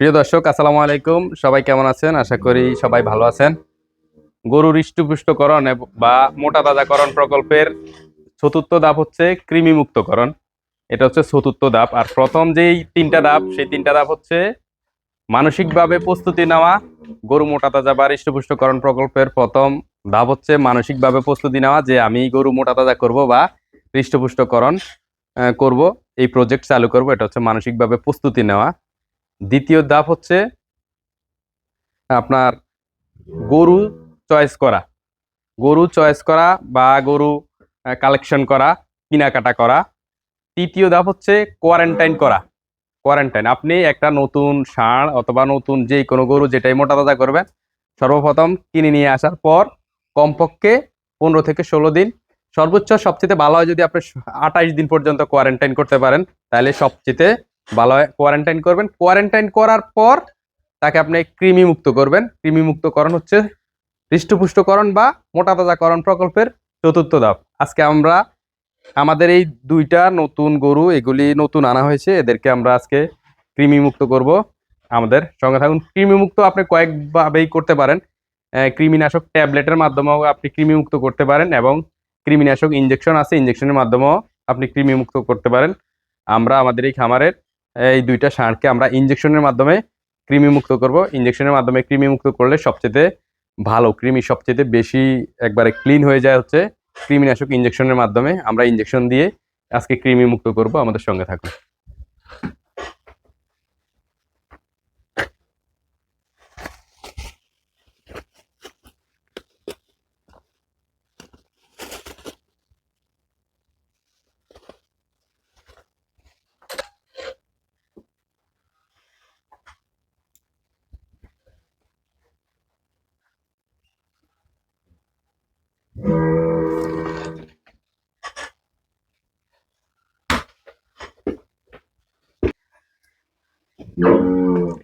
প্রিয় দর্শক, আসসালামু আলাইকুম। সবাই কেমন আছেন? আশা করি সবাই ভালো আছেন। গরুর হৃষ্টপুষ্টকরণ বা মোটা তাজাকরণ প্রকল্পের চতুর্থ ধাপ হচ্ছে কৃমি মুক্তকরণ এটা হচ্ছে চতুর্থ ধাপ। আর প্রথম যেই তিনটা ধাপ, সেই তিনটা ধাপ হচ্ছে মানসিকভাবে প্রস্তুতি নেওয়া। গরু মোটা তাজা বা হৃষ্টপুষ্টকরণ প্রকল্পের প্রথম ধাপ হচ্ছে মানসিকভাবে প্রস্তুতি নেওয়া, যে আমি গরু মোটা তাজা করব বা হৃষ্টপুষ্টকরণ করব, এই প্রজেক্ট চালু করব। এটা হচ্ছে মানসিকভাবে প্রস্তুতি নেওয়া। দ্বিতীয় ধাপ হচ্ছে আপনার গরু চয়েস করা। গরু চয়েস করা বা গরু কালেকশন করা, কেনাকাটা করা। তৃতীয় ধাপ হচ্ছে কোয়ারেন্টাইন করা। কোয়ারেন্টাইন আপনি একটা নতুন ষাঁড় অথবা নতুন যে কোনো গরু যেটাই মোটা তাজা করবেন, সর্বপ্রথম কিনে নিয়ে আসার পর কমপক্ষে পনেরো থেকে ষোলো দিন। সর্বোচ্চ সবচেয়ে ভালো হয় যদি আপনি আঠাইশ দিন পর্যন্ত কোয়ারেন্টাইন করতে পারেন, তাহলে সবচেয়ে ভালো কোয়ারেন্টাইন করবেন। কোয়ারেন্টাইন করার পর তাকে আপনি কৃমি মুক্ত করবেন। কৃমি মুক্তকরণ হচ্ছে হৃষ্টপুষ্টকরণ বা মোটা তাজাকরণ প্রকল্পের চতুর্থ ধাপ। আজকে আমরা আমাদের এই দুইটা নতুন গরু, এগুলি নতুন আনা হয়েছে, এদেরকে আমরা আজকে কৃমি মুক্ত করব। আমাদের সঙ্গে থাকুন। কৃমি মুক্ত আপনি কয়েকভাবেই করতে পারেন। কৃমিনাশক ট্যাবলেটের মাধ্যমেও আপনি কৃমি মুক্ত করতে পারেন এবং কৃমিনাশক ইনজেকশন আছে, ইনজেকশনের মাধ্যমেও আপনি কৃমি মুক্ত করতে পারেন। আমরা আমাদের এই খামারের এই দুইটা সারকে আমরা ইঞ্জেকশনের মাধ্যমে কৃমি মুক্ত করব। ইঞ্জেকশনের মাধ্যমে কৃমি মুক্ত করলে সবচেয়ে ভালো, কৃমি সবচেয়ে বেশি একবারে ক্লিন হয়ে যায় হচ্ছে। কৃমিনাশক ইঞ্জেকশনের মাধ্যমে আমরা ইঞ্জেকশন দিয়ে আজকে কৃমি মুক্ত করব। আমাদের সঙ্গে থাকুন।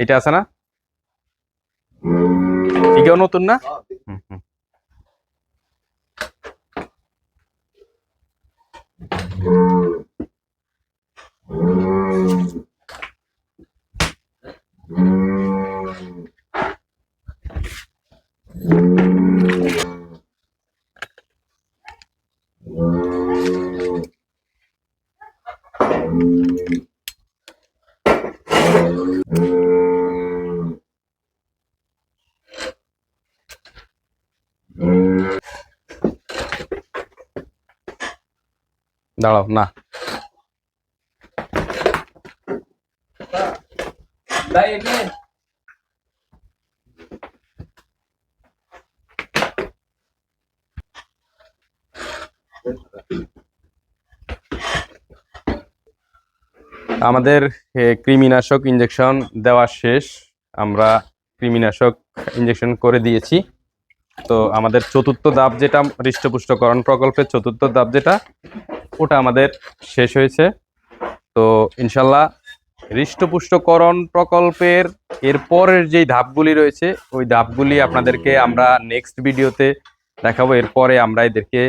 এটা আছে না? এটাও নতুন না? হুম, হুম। দাঁড়াও না। আমাদের কৃমিনাশক ইঞ্জেকশন দেওয়া শেষ। আমরা কৃমিনাশক ইঞ্জেকশন করে দিয়েছি। তো আমাদের চতুর্থ ধাপ যেটা হৃষ্টপুষ্টকরণ প্রকল্পের চতুর্থ ধাপ যেটা ওটা আমাদের শেষ হয়েছে। তো ইনশাল্লাহ হৃষ্টপুষ্টকরণ প্রকল্পের এর পরের যেই ধাপগুলি রয়েছে, ওই ধাপগুলি আপনাদেরকে আমরা নেক্সট ভিডিওতে দেখাবো। এরপরে আমরা এদেরকে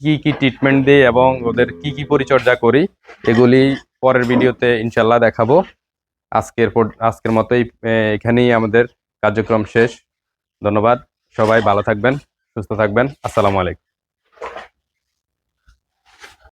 কি কি ট্রিটমেন্ট দিই এবং ওদের কি কি পরিচর্যা করি, এগুলি পরের ভিডিওতে ইনশাল্লাহ দেখাবো। আজকের আজকের মতোই এখানেই আমাদের কার্যক্রম শেষ। ধন্যবাদ। সবাই ভালো থাকবেন, সুস্থ থাকবেন। আসসালামু আলাইকুম।